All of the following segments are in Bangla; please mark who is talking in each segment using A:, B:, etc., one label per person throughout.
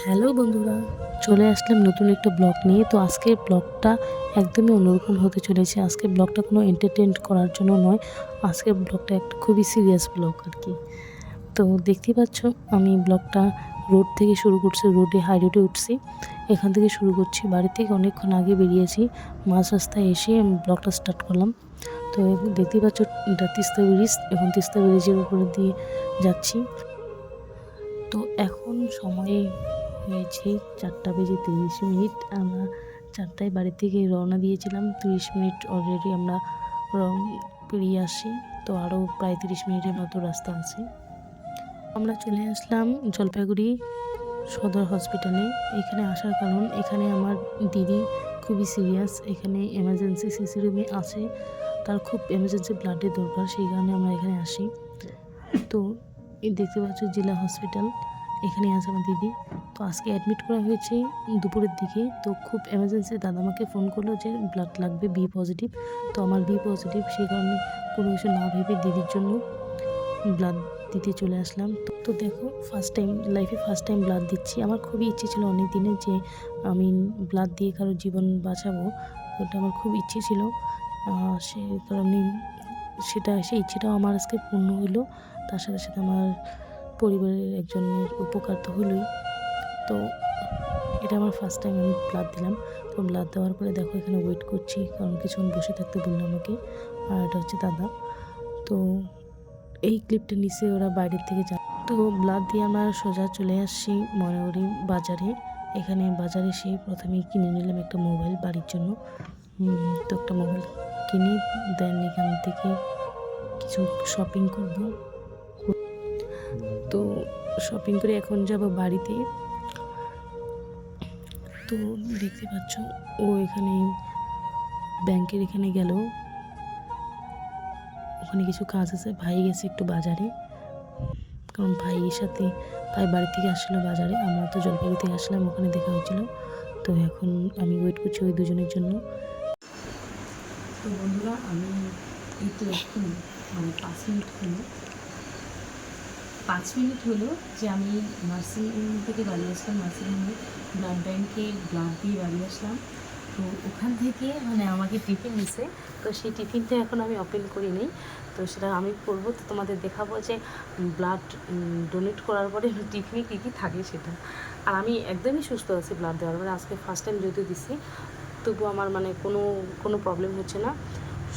A: হ্যালো বন্ধুরা চলে আসলাম নতুন একটা ব্লগ নিয়ে তো আজকের ব্লগটা একদমই অন্যরকম হতে চলেছে আজকের ব্লগটা কোনো এন্টারটেন করার জন্য নয় আজকের ব্লগটা একটা খুবই সিরিয়াস ব্লগ আর কি তো দেখতেই পাচ্ছ আমি ব্লগটা রোড থেকে শুরু করছি রোডে হাই রোডে উঠছি এখান থেকে শুরু করছি বাড়ি থেকে অনেকক্ষণ আগে বেরিয়েছি মাঝ রাস্তায় এসে আমি ব্লগটা স্টার্ট করলাম তো দেখতেই পাচ্ছ এটা তিস্তা ব্রিজ এখন তিস্তা ব্রিজের উপরে দিয়ে যাচ্ছি তো এখন সময়ে হয়েছে চারটা বেজে তিরিশ মিনিট আমরা চারটায় বাড়ি থেকে রওনা দিয়েছিলাম তিরিশ মিনিট অলরেডি আমরা পেরিয়ে আসি তো আরও প্রায় তিরিশ মিনিটের মতো রাস্তা আছে আমরা চলে আসলাম জলপাইগুড়ি সদর হসপিটালে এখানে আসার কারণ এখানে আমার দিদি খুবই সিরিয়াস এখানে এমার্জেন্সি সিসি রুমে আছে তার খুব এমার্জেন্সি ব্লাডের দরকার সেই কারণে আমরা এখানে আসি তো এই দেখতে পাচ্ছ জেলা হসপিটাল এখানে আছে আমার দিদি তো আজকে অ্যাডমিট করা হয়েছে দুপুরের দিকে তো খুব এমার্জেন্সি দাদা আমাকে ফোন করলো যে ব্লাড লাগবে বি পজিটিভ তো আমার বি পজিটিভ সেই কারণে কোনো কিছু না ভেবে দিদির জন্য ব্লাড দিতে চলে আসলাম তো দেখো ফার্স্ট টাইম লাইফে ফার্স্ট টাইম ব্লাড দিচ্ছি আমার খুবই ইচ্ছে ছিল অনেক দিনে যে আমি ব্লাড দিয়ে কারো জীবন বাঁচাবো ওটা আমার খুব ইচ্ছে ছিল সে কারণে সেটা সেই ইচ্ছেটাও আমার আজকে পূর্ণ হলো তার সাথে সাথে আমার পরিবারের একজনের উপকার তো হলোই তো এটা আমার ফার্স্ট টাইম আমি ব্লাড দিলাম তো ব্লাড দেওয়ার পরে দেখো এখানে ওয়েট করছি কারণ কিছুক্ষণ বসে থাকতে বললো আমাকে আর এটা হচ্ছে দাদা তো এই ক্লিপটা নিচে ওরা বাইরের থেকে যা তো ব্লাড দিয়ে আমরা সোজা চলে আসছি মনেহরি বাজারে এখানে বাজারে এসে প্রথমে কিনে নিলাম একটা মোবাইল বাড়ির জন্য তো একটা মোবাইল কিনে দেন এখান থেকে কিছু শপিং করবো তো শপিং করে এখন যাব বাড়িতে তো দেখতে পাচ্ছ ও এখানে ব্যাংকের এখানে গেল ওখানে কিছু কাজ আছে ভাই গেছে একটু বাজারে কারণ ভাইয়ের সাথে ভাই বাড়ি থেকে আসলো বাজারে আমরা তো জলপাইগুড়ি থেকে আসলাম ওখানে দেখা হয়েছিল তো এখন আমি ওয়েট করছি ওই দুজনের জন্য তো বন্ধুরা আমি এই তো এখন মানে পাঁচ মিনিট হলো পাঁচ মিনিট হলো যে আমি নার্সিং থেকে বাড়ি আসলাম নার্সিংহোমে ব্লাড ব্যাঙ্কে ব্লাড দিয়ে বাড়ি আসলাম তো ওখান থেকে মানে আমাকে টিফিন দিছে তো সেই টিফিনটা এখন আমি অপেন করি নেই তো সেটা আমি করবো তো তোমাদের দেখাবো যে ব্লাড ডোনেট করার পরে টিফিনে কী কী থাকে সেটা আর আমি একদমই সুস্থ আছি ব্লাড দেওয়ার পরে আজকে ফার্স্ট টাইম যেহেতু দিছি তবু আমার মানে কোনো কোনো প্রবলেম হচ্ছে না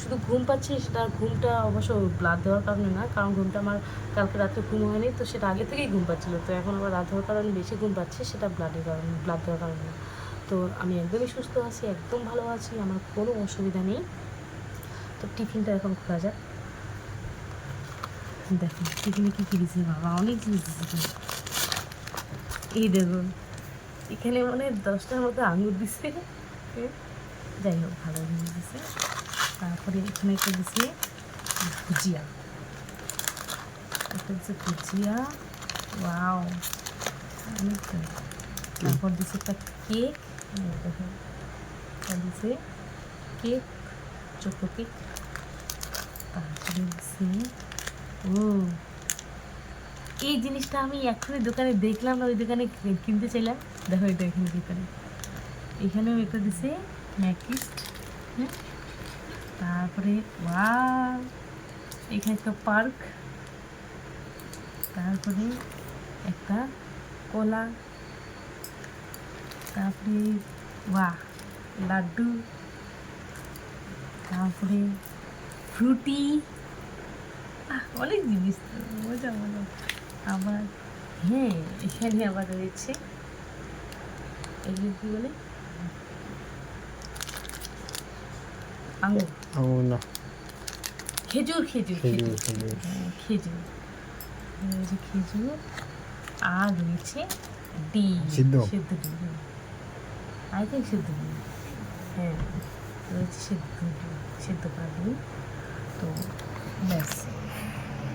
A: শুধু ঘুম পাচ্ছি সেটা ঘুমটা অবশ্য ব্লাড দেওয়ার কারণে না কারণ ঘুমটা আমার কালকে রাত্রে ঘুম হয়নি তো সেটা আগে থেকেই ঘুম পাচ্ছিলো তো এখন আবার রাত হওয়ার কারণে বেশি ঘুম পাচ্ছে সেটা ব্লাডের কারণে ব্লাড দেওয়ার কারণে তো আমি একদমই সুস্থ আছি একদম ভালো আছি আমার কোনো অসুবিধা নেই তো টিফিনটা এখন খোলা যাক দেখো টিফিনে কী কী দিয়েছে বাবা অনেক জিনিস দিয়েছে এই দেখুন এখানে মানে দশটার মতো আঙুর দিছে হ্যাঁ, যাই হোক ভালো জিনিস দিছে তারপরে এখানে একটা দিছি ভুজিয়া একটা দিচ্ছে ভুজিয়া ওয়াও তারপর দিচ্ছে একটা কেক দিচ্ছে কেক চোখো কেক তারপরে দিচ্ছি ও এই জিনিসটা আমি এখনই দোকানে দেখলাম না ওই দোকানে কিনতে চাইলাম দেখো এটা এখানে দোকানে এখানেও এটা দিছে ম্যাকিস্ট হ্যাঁ তারপরে ওয়া এখানে একটা পার্ক তারপরে একটা কলা তারপরে ওয়া লাড্ডু তারপরে ফ্রুটি অনেক জিনিস মজা মজা আবার হ্যাঁ এখানে আবার রয়েছে এগুলো কী বলে আঙুর আঙুর না খেজুর খেজুর
B: খেজুর খেজুর
A: খেজুর হ্যাঁ, খেজুর আর রয়েছে ডিম সিদ্ধ সিদ্ধ ডিম আই হ্যাঁ। থিঙ্ক সিদ্ধ ডিম হ্যাঁ রয়েছে সিদ্ধ সিদ্ধ করা ডিম তো ব্যাস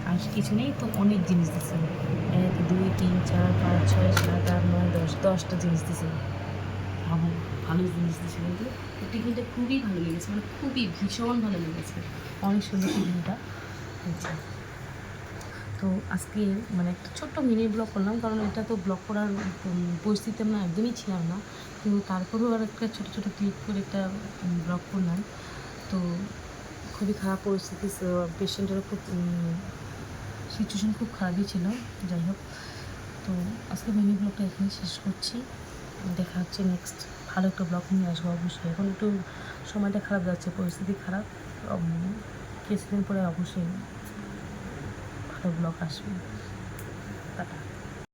A: আর কিছু নেই তো অনেক জিনিস দিছে এক দুই তিন চার পাঁচ ছয় সাত আট নয় দশ দশটা জিনিস দিছে আমার ভালো জিনিস দিয়েছে কিন্তু টিফিনটা খুবই ভালো লেগেছে মানে খুবই ভীষণ ভালো লেগেছে অনেক সুন্দর টিফিনটা তো আজকে মানে একটা ছোট্ট মিনি ব্লগ করলাম কারণ এটা তো ব্লগ করার পরিস্থিতি আমরা একদমই ছিলাম না কিন্তু তারপরেও আর একটা ছোটো ছোটো ক্লিপ করে একটা ব্লগ করলাম তো খুবই খারাপ পরিস্থিতি পেশেন্টেরও খুব সিচুয়েশন খুব খারাপই ছিল যাই হোক তো আজকে মিনি ব্লগটা এখানে শেষ করছি দেখা হচ্ছে নেক্সট ভালো একটা ব্লগ নিয়ে আসবো অবশ্যই এখন একটু সময়টা খারাপ যাচ্ছে পরিস্থিতি খারাপ কিছুদিন পরে অবশ্যই ভালো ব্লগ আসবে